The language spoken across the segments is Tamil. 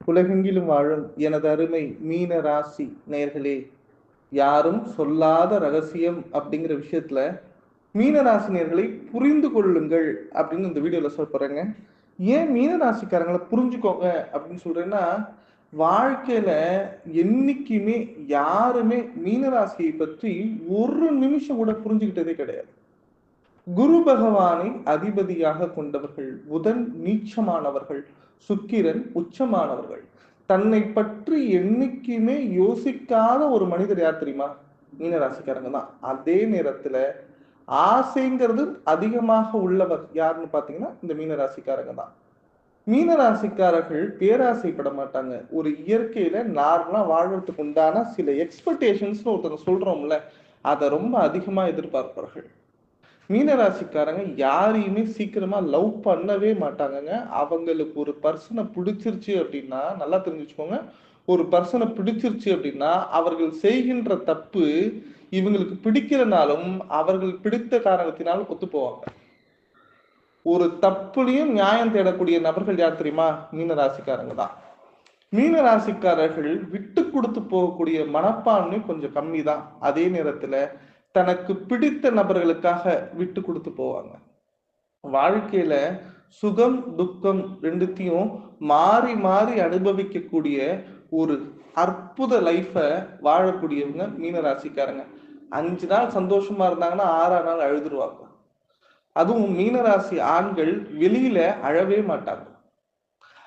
உலகெங்கிலும் வாழும் எனது அருமை மீன ராசி நேர்களே யாரும் சொல்லாத ரகசியம் அப்படிங்கிற விஷயத்துல மீன ராசினியர்களை புரிந்து கொள்ளுங்கள் அப்படின்னு இந்த வீடியோல சொல்ல போறேங்க. ஏன் மீன ராசிக்காரங்களை புரிஞ்சுக்கோங்க அப்படின்னு சொல்றேன்னா வாழ்க்கையில என்னைக்குமே யாருமே மீனராசியை பற்றி ஒரு நிமிஷம் கூட புரிஞ்சுக்கிட்டதே கிடையாது. குரு பகவானை அதிபதியாக கொண்டவர்கள் புதன் நீச்சமானவர்கள் சுக்கிரன் உச்சமானவர்கள். தன்னை பற்றி என்னைக்குமே யோசிக்காத ஒரு மனிதர் யார் தெரியுமா? மீனராசிக்காரங்க தான். அதே நேரத்துல ஆசைங்கிறது அதிகமாக உள்ளவர் யாருன்னு பாத்தீங்கன்னா இந்த மீனராசிக்காரங்க தான். மீனராசிக்காரர்கள் பேராசைப்பட மாட்டாங்க. ஒரு இயற்கையில நார்மலா வாழ்றதுக்கு உண்டான சில எக்ஸ்பெக்டேஷன்ஸ்னு ஒருத்தர் சொல்றோம்ல அதை ரொம்ப அதிகமா எதிர்பார்ப்பார்கள். மீனராசிக்காரங்க யாரையுமே சீக்கிரமா லவ் பண்ணவே மாட்டாங்கங்க. அவங்களுக்கு ஒரு பர்சனை பிடிச்சிருச்சு அப்படின்னா நல்லா தெரிஞ்சுக்கோங்க. ஒரு பர்சனை பிடிச்சிருச்சு அப்படின்னா அவர்கள் செய்கின்ற தப்பு இவங்களுக்கு பிடிக்கிறனாலும் அவர்கள் பிடித்த காரணத்தினாலும் ஒத்து போவாங்க. ஒரு தப்புலையும் நியாயம் தேடக்கூடிய நபர்கள் யார் தெரியுமா? மீனராசிக்காரங்க தான். மீனராசிக்காரர்கள் விட்டு கொடுத்து போகக்கூடிய மனப்பான்மை கொஞ்சம் கம்மி தான் அதே நேரத்துல தனக்கு பிடித்த நபர்களுக்காக விட்டு கொடுத்து போவாங்க. வாழ்க்கையில சுகம் துக்கம் ரெண்டுத்தையும் மாறி மாறி அனுபவிக்கக்கூடிய ஒரு அற்புத லைஃபை வாழக்கூடியவங்க மீனராசிக்காரங்க அஞ்சு நாள் சந்தோஷமா இருந்தாங்கன்னா ஆறாம் நாள் அழுதுருவாங்க. அதுவும் மீனராசி ஆண்கள் வெளியில அழவே மாட்டாங்க.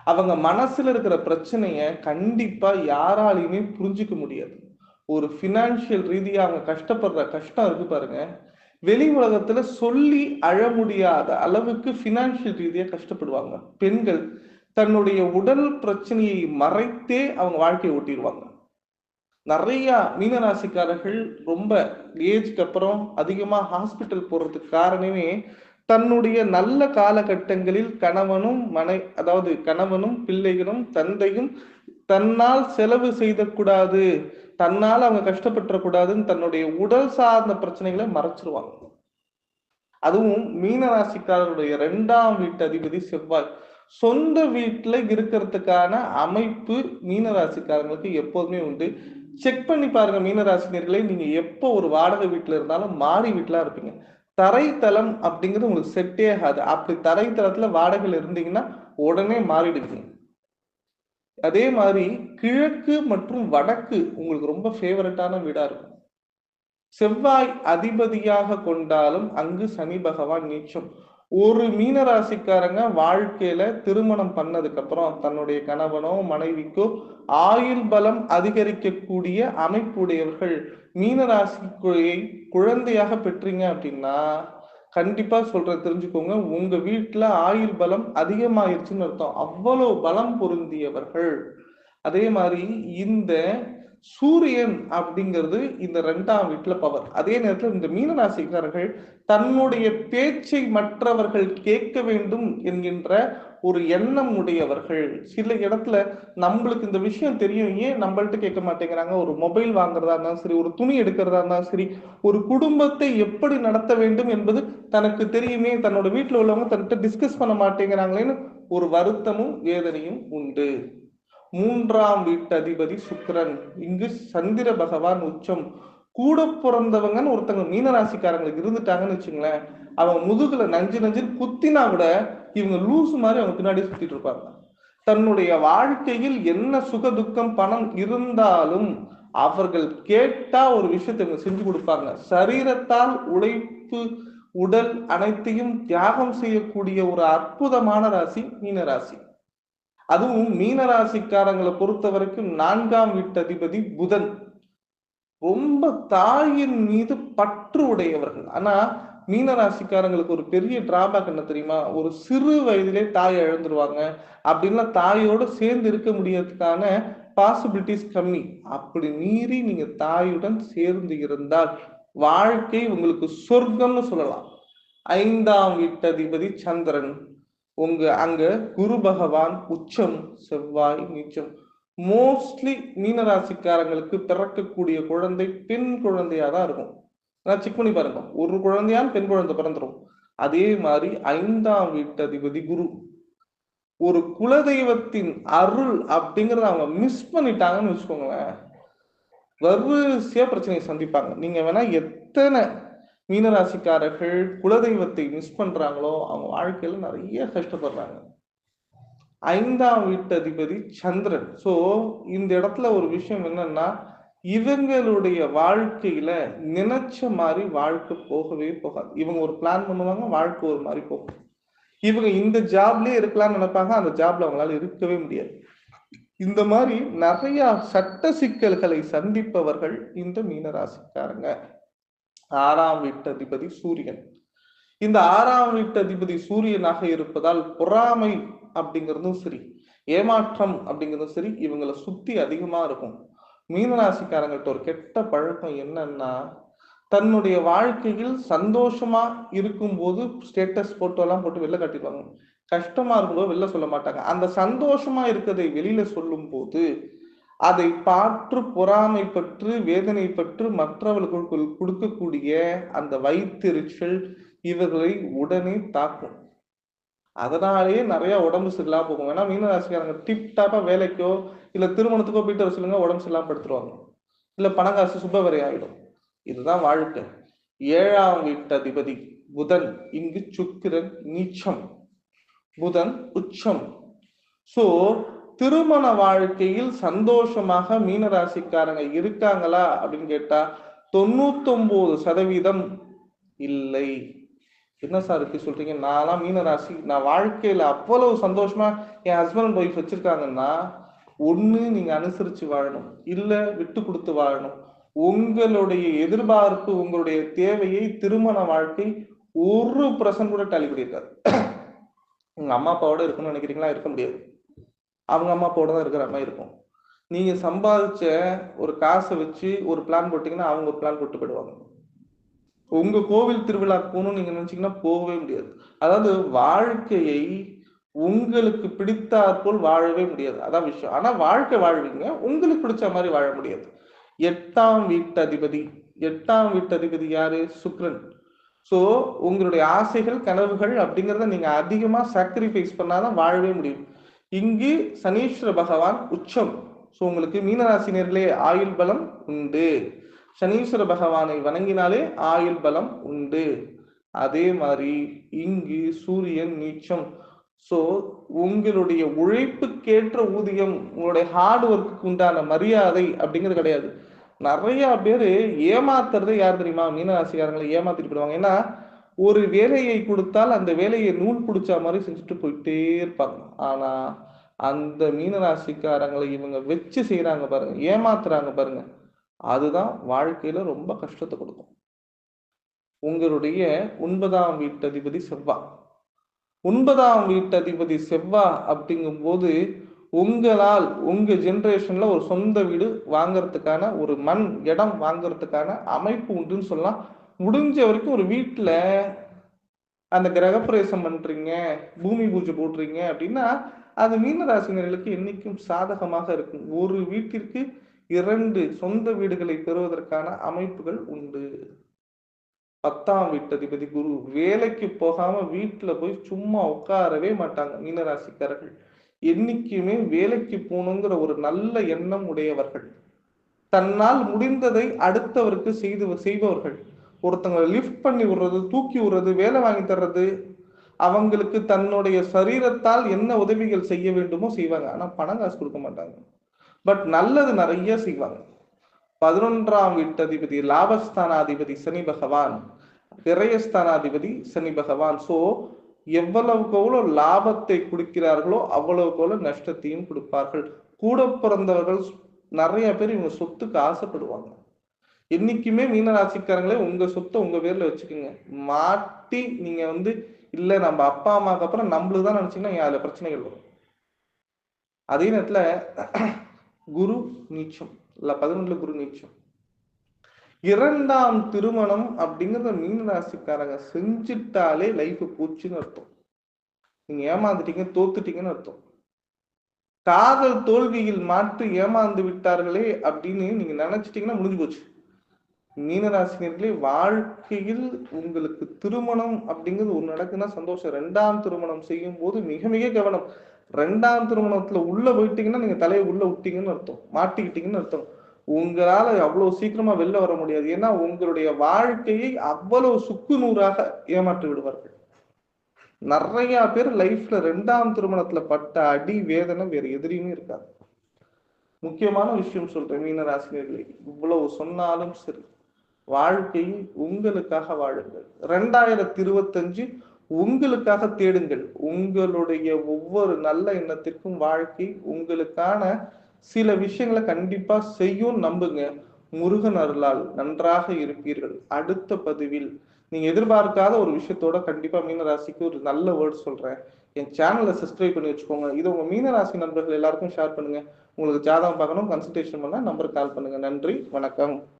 அவங்க மனசுல இருக்கிற பிரச்சனைய கண்டிப்பா யாராலையுமே புரிஞ்சுக்க முடியாது. ஒரு ஃபினான்ஷியல் ரீதியா அவங்க கஷ்டப்படுற கஷ்டம் இருக்கு பாருங்க. வெளி உலகத்துல சொல்லி அழ முடியாத அளவுக்கு ஃபினான்ஷியல் ரீதியா கஷ்டப்படுவாங்க. பெண்கள் தன்னுடைய உடல் பிரச்சனையை மறைத்தே அவங்க வாழ்க்கையை ஓட்டிடுவாங்க. நிறைய மீனராசிக்காரர்கள் ரொம்ப ஏஜ்க்கு அப்புறம் அதிகமா ஹாஸ்பிட்டல் போறதுக்கு காரணமே தன்னுடைய நல்ல காலகட்டங்களில் கணவனும் மனை அதாவது கணவனும் பிள்ளைகளும் தந்தையும் தன்னால் செலவு செய்தக்கூடாது. தன்னால் அவங்க கஷ்டப்பட்டுறக்கூடாதுன்னு தன்னுடைய உடல் சார்ந்த பிரச்சனைகளை மறைச்சிருவாங்க. அதுவும் மீனராசிக்காரருடைய இரண்டாம் வீட்டு அதிபதி செவ்வாய். சொந்த வீட்டுல இருக்கிறதுக்கான அமைப்பு மீனராசிக்காரங்களுக்கு எப்போதுமே உண்டு. செக் பண்ணி பாருங்க மீனராசினியர்களை நீங்க எப்போ ஒரு வாடகை வீட்டுல இருந்தாலும் மாடி வீட்டுல இருப்பீங்க. தரைத்தளம் அப்படிங்கிறது உங்களுக்கு செட்டே ஆகாது. அப்படி தரைத்தளத்துல வாடகையில் இருந்தீங்கன்னா உடனே மாறிடுவீங்க. அதே மாதிரி கிழக்கு மற்றும் வடக்கு உங்களுக்கு ரொம்ப ஃபேவரட்டான வீடா இருக்கும். செவ்வாய் அதிபதியாக கொண்டாலும் அங்கு சனி பகவான் நீச்சம். ஒரு மீனராசிக்காரங்க வாழ்க்கையில திருமணம் பண்ணதுக்கு அப்புறம் தன்னுடைய கணவனோ மனைவிக்கோ ஆயுள் பலம் அதிகரிக்கக்கூடிய அமைப்புடையவர்கள் மீனராசி குழந்தையாக பெற்றீங்க அப்படின்னா கண்டிப்பா சொல்ற தெரிஞ்சுக்கோங்க. உங்க வீட்டுல ஆயுள் பலம் அதிகமாயிருச்சுன்னு அர்த்தம். அவ்வளவு பலம் பொருந்தியவர்கள். அதே மாதிரி இந்த சூரியன் அப்படிங்கிறது இந்த ரெண்டாம் வீட்டுல பவர். அதே நேரத்தில் இந்த மீனராசிக்காரர்கள் தன்னுடைய பேச்சை மற்றவர்கள் கேட்க வேண்டும் என்கின்ற ஒரு எண்ணம் உடையவர்கள். சில இடத்துல நம்மளுக்கு இந்த விஷயம் தெரியும். ஏன் நம்மள்ட்ட கேட்க மாட்டேங்கிறாங்க? ஒரு மொபைல் வாங்குறதா இருந்தாலும் சரி ஒரு துணி எடுக்கிறதா இருந்தாலும் சரி ஒரு குடும்பத்தை எப்படி நடத்த வேண்டும் என்பது தனக்கு தெரியுமே. தன்னோட வீட்டில் உள்ளவங்க தன்கிட்ட டிஸ்கஸ் பண்ண மாட்டேங்கிறாங்களேன்னு ஒரு வருத்தமும் வேதனையும் உண்டு. மூன்றாம் வீட்டு அதிபதி சுக்கரன். இங்கு சந்திர பகவான் உச்சம். கூட பிறந்தவங்கன்னு ஒருத்தங்க மீனராசிக்காரங்களுக்கு இருந்துட்டாங்கன்னு வச்சுங்களேன் அவங்க முதுகுல நஞ்சு நஞ்சு குத்தினா கூட இவங்க லூசு மாதிரி அவங்க பின்னாடி சுத்திட்டு இருப்பாங்க. தன்னுடைய வாழ்க்கையில் என்ன சுக துக்கம் பணம் இருந்தாலும் அவர்கள் கேட்டா ஒரு விஷயத்தை இவங்க செஞ்சு கொடுப்பாங்க. சரீரத்தால் உழைப்பு உடல் அனைத்தையும் தியாகம் செய்யக்கூடிய ஒரு அற்புதமான ராசி மீனராசி. அதுவும் மீனராசிக்காரங்களை பொறுத்த வரைக்கும் நான்காம் வீட்டு அதிபதி புதன். ரொம்ப தாயின் மீது பற்று உடையவர்கள். ஆனா மீனராசிக்காரங்களுக்கு ஒரு பெரிய டிராபேக் என்ன தெரியுமா? ஒரு சிறு வயதிலே தாய் இழந்துருவாங்க. அப்படின்னா தாயோட சேர்ந்து இருக்க முடியறதுக்கான பாசிபிலிட்டிஸ் கம்மி. அப்படி மீறி நீங்க தாயுடன் சேர்ந்து இருந்தால் வாழ்க்கை உங்களுக்கு சொர்க்கம்னு சொல்லலாம். ஐந்தாம் வீட்டதிபதி சந்திரன். உங்க அங்க குரு பகவான் உச்சம் செவ்வாய் நீச்சம். மோஸ்ட்லி மீனராசிக்காரங்களுக்கு பிறக்கக்கூடிய குழந்தை பெண் குழந்தையா தான் இருக்கும். நான் செக் பண்ணி பாருங்க. ஒரு குழந்தையால் பெண் குழந்தை பிறந்துரும். அதே மாதிரி ஐந்தாம் வீட்டதிபதி குரு. ஒரு குலதெய்வத்தின் அருள் அப்படிங்கறத அவங்க மிஸ் பண்ணிட்டாங்கன்னு வச்சுக்கோங்களேன். வரிசையா பிரச்சனையை சந்திப்பாங்க. நீங்க வேணா எத்தனை மீனராசிக்காரர்கள் குலதெய்வத்தை மிஸ் பண்றாங்களோ அவங்க வாழ்க்கையில நிறைய கஷ்டப்படுறாங்க. ஐந்தாம் வீட்டு அதிபதி சந்திரன். சோ இந்த இடத்துல ஒரு விஷயம் என்னன்னா இவங்களுடைய வாழ்க்கையில நினைச்ச மாதிரி வாழ்க்கை போகவே போகாது. இவங்க ஒரு பிளான் பண்ணுவாங்க வாழ்க்கை ஒரு மாதிரி போகும். இவங்க இந்த ஜாப்லயே இருக்கலாம்னு நினைப்பாங்க அந்த ஜாப்ல அவங்களால இருக்கவே முடியாது. இந்த மாதிரி நிறைய சட்ட சிக்கல்களை சந்திப்பவர்கள் இந்த மீனராசிக்காரங்க. ஆறாம் வீட்டு அதிபதி சூரியன். இந்த ஆறாம் வீட்டு அதிபதி சூரியனாக இருப்பதால் பொறாமை அப்படிங்கிறதும் சரி ஏமாற்றம் அப்படிங்கிறதும் சரி இவங்களை சுத்தி அதிகமா இருக்கும். மீனராசிக்காரங்கள்ட்ட ஒரு கெட்ட பழக்கம் என்னன்னா தன்னுடைய வாழ்க்கையில் சந்தோஷமா இருக்கும்போது ஸ்டேட்டஸ் போட்டோ எல்லாம் போட்டு வெளில காட்டிடுவாங்க. கஷ்டமா இருக்கும்போது வெளில சொல்ல மாட்டாங்க. அந்த சந்தோஷமா இருக்கிறதை வெளியில சொல்லும் போது அதை பாற்று பொறாமை பற்று வேதனை பற்று மற்றவர்களுக்கு கொடுக்கக்கூடிய அந்த வயிற்றுச்சல் இவர்களை உடனே தாக்கும். அதனாலேயே நிறைய உடம்பு சரியில்லாம போகும். ஏன்னா மீனராசிக்காரங்க டிப்டாப்பா வேலைக்கோ இல்ல திருமணத்துக்கோ போயிட்டு வர சொல்லுங்க உடம்பு சரியில்லாம படுத்துருவாங்க. இல்ல பணங்காசு சுபவரை ஆயிடும். இதுதான் வாழ்க்கை. ஏழாம் வீட்டு அதிபதி புதன் இங்கு சுக்கிரன் நீச்சம். புதன் உச்சம். சோ திருமண வாழ்க்கையில் சந்தோஷமாக மீனராசிக்காரங்க இருக்காங்களா அப்படின்னு கேட்டா தொண்ணூத்தொன்பது சதவீதம் இல்லை. என்ன சார் இப்படி சொல்றீங்க? நான்லாம் மீனராசி. நான் வாழ்க்கையில அவ்வளவு சந்தோஷமா என் ஹஸ்பண்ட் ஒய்ஃப் வச்சிருக்காங்கன்னா ஒண்ணு நீங்க அனுசரிச்சு வாழணும். இல்ல விட்டு கொடுத்து வாழணும். உங்களுடைய எதிர்பார்ப்பு உங்களுடைய தேவையை திருமண வாழ்க்கை ஒரு பிரசன் கூட டாலி பண்ணியிருக்காரு உங்க அம்மா அப்பாவோட இருக்கணும்னு நினைக்கிறீங்களா? இருக்க முடியாது. அவங்க அம்மா அப்பாவோட தான் இருக்கிற மாதிரி இருக்கும். நீங்க சம்பாதிச்ச ஒரு காசை வச்சு ஒரு பிளான் போட்டீங்கன்னா அவங்க ஒரு பிளான் போட்டு போயிடுவாங்க. உங்க கோவில் திருவிழா போகணும்னு நீங்க நினைச்சீங்கன்னா போகவே முடியாது. அதாவது வாழ்க்கையை உங்களுக்கு பிடித்தாற்போல் வாழவே முடியாது. அதான் விஷயம். ஆனா வாழ்க்கை வாழ்வீங்க. உங்களுக்கு பிடிச்ச மாதிரி வாழ முடியாது. எட்டாம் வீட்டு அதிபதி எட்டாம் வீட்டு அதிபதி யாரு? சுக்ரன். சோ உங்களுடைய ஆசைகள் கனவுகள் அப்படிங்கிறத நீங்க அதிகமா சாக்ரிஃபைஸ் பண்ணாதான் வாழவே முடியும். இங்கு சனீஸ்வர பகவான் உச்சம். ஸோ உங்களுக்கு மீனராசினியர்களே ஆயுள் பலம் உண்டு. சனீஸ்வர பகவானை வணங்கினாலே ஆயுள் பலம் உண்டு. அதே மாதிரி இங்கு சூரியன் நீச்சம். ஸோ உங்களுடைய உழைப்புக்கேற்ற ஊதியம் உங்களுடைய ஹார்ட் ஒர்க்குக்கு உண்டான மரியாதை அப்படிங்கிறது கிடையாது. நிறைய பேர் ஏமாத்துறது யார் தெரியுமா? மீனராசிக்காரங்களை ஏமாத்திட்டு போயிடுவாங்க. ஏன்னா ஒரு வேலையை கொடுத்தால் அந்த வேலையை நூல் பிடிச்ச மாதிரி செஞ்சுட்டு போயிட்டே இருப்பாங்க. ஆனா அந்த மீனராசிக்காரங்களை இவங்க வச்சு செய்யறாங்க பாருங்க ஏமாத்துறாங்க பாருங்க அதுதான் வாழ்க்கையில ரொம்ப கஷ்டத்தை கொடுக்கும். உங்களுடைய ஒன்பதாம் வீட்டு அதிபதி செவ்வா. ஒன்பதாம் வீட்டு அதிபதி செவ்வா அப்படிங்கும் போது உங்களால் உங்க ஜெனரேஷன்ல ஒரு சொந்த வீடு வாங்கறதுக்கான ஒரு மண் இடம் வாங்குறதுக்கான அமைப்பு உண்டுன்னு சொல்லலாம். முடிஞ்ச வரைக்கும் ஒரு வீட்டுல அந்த கிரகப்பிரவேசம் பண்றீங்க பூமி பூஜை போடுறீங்க அப்படின்னா அது மீனராசினர்களுக்கு என்னைக்கும் சாதகமாக இருக்கும். ஒரு வீட்டிற்கு இரண்டு சொந்த வீடுகளை பெறுவதற்கான அமைப்புகள் உண்டு. பத்தாம் வீட்டதிபதி குரு வேலைக்கு போகாம வீட்டுல போய் சும்மா உட்காரவே மாட்டாங்க மீனராசிக்காரர்கள். என்னைக்குமே வேலைக்கு போகணுங்கிற ஒரு நல்ல எண்ணம் உடையவர்கள். தன்னால் முடிந்ததை அடுத்தவருக்கு செய்து செய்பவர்கள். ஒருத்தங்களை லிஃப்ட் பண்ணி விடுறது தூக்கி விடுறது வேலை வாங்கி தர்றது அவங்களுக்கு தன்னுடைய சரீரத்தால் என்ன உதவிகள் செய்ய வேண்டுமோ செய்வாங்க. ஆனால் பணம் காசு கொடுக்க மாட்டாங்க. பட் நல்லது நிறைய செய்வாங்க. பதினொன்றாம் வீட்டதிபதி லாபஸ்தானாதிபதி சனி பகவான் திரையஸ்தானாதிபதி சனி பகவான். ஸோ எவ்வளவுக்கு எவ்வளோ லாபத்தை கொடுக்கிறார்களோ அவ்வளவுக்கு எவ்வளோ நஷ்டத்தையும் கொடுப்பார்கள். கூட பிறந்தவர்கள் நிறைய பேர் இவங்க சொத்துக்கு ஆசைப்படுவாங்க. என்னைக்குமே மீனராசிக்காரங்களே உங்க சொத்தை உங்க பேர்ல வச்சுக்கோங்க. மாட்டி நீங்க வந்து இல்ல நம்ம அப்பா அம்மாக்கு அப்புறம் நம்மளுக்கு தான் நினைச்சீங்கன்னா அதுல பிரச்சனைகள் வரும்? அதே நேரத்துல குரு நீச்சம் இல்ல பதினொன்றுல குரு நீச்சம். இரண்டாம் திருமணம் அப்படிங்கிறத மீன ராசிக்காரங்க செஞ்சுட்டாலே லைஃப் போச்சுன்னு அர்த்தம். நீங்க ஏமாந்துட்டீங்க தோத்துட்டீங்கன்னு அர்த்தம். காதல் தோல்வியில் மாற்றி ஏமாந்து விட்டார்களே அப்படின்னு நீங்க நினைச்சிட்டீங்கன்னா முடிஞ்சு போச்சு. மீனராசினியர்களே வாழ்க்கையில் உங்களுக்கு திருமணம் அப்படிங்கிறது ஒரு நடக்குன்னா சந்தோஷம். ரெண்டாம் திருமணம் செய்யும் போது மிக மிக கவனம். ரெண்டாம் திருமணத்துல உள்ள போயிட்டீங்கன்னா நீங்க தலையை உள்ள விட்டீங்கன்னு அர்த்தம். மாட்டிக்கிட்டீங்கன்னு அர்த்தம். உங்களால அவ்வளவு சீக்கிரமா வெளில வர முடியாது. ஏன்னா உங்களுடைய வாழ்க்கையை அவ்வளவு சுக்கு நூறாக ஏமாற்றி விடுவார்கள். நிறைய பேர் லைஃப்ல ரெண்டாம் திருமணத்துல பட்ட அடி வேதனை வேற எதிரியுமே இருக்காது. முக்கியமான விஷயம் சொல்றேன் மீனராசினியர்களே. இவ்வளவு சொன்னாலும் சரி. வாழ்க்கையை உங்களுக்காக வாழுங்கள். ரெண்டாயிரத்தி இருபத்தஞ்சு உங்களுக்காக தேடுங்கள். உங்களுடைய ஒவ்வொரு நல்ல எண்ணத்திற்கும் வாழ்க்கை உங்களுக்கான சில விஷயங்களை கண்டிப்பா செய்யும் நம்புங்க. முருகன் அருளால் நன்றாக இருப்பீர்கள். அடுத்த பதிவில் நீங்க எதிர்பார்க்காத ஒரு விஷயத்தோட கண்டிப்பா மீனராசிக்கு ஒரு நல்ல வேர்ட் சொல்றேன். என் சேனலை சப்ஸ்கிரைப் பண்ணி வச்சுக்கோங்க. இதை உங்க மீனராசி நண்பர்கள் எல்லாருக்கும் ஷேர் பண்ணுங்க. உங்களுக்கு ஜாதகம் பார்க்கணும் கன்சல்டேஷன் பண்ணா நம்பருக்கு கால் பண்ணுங்க. நன்றி வணக்கம்.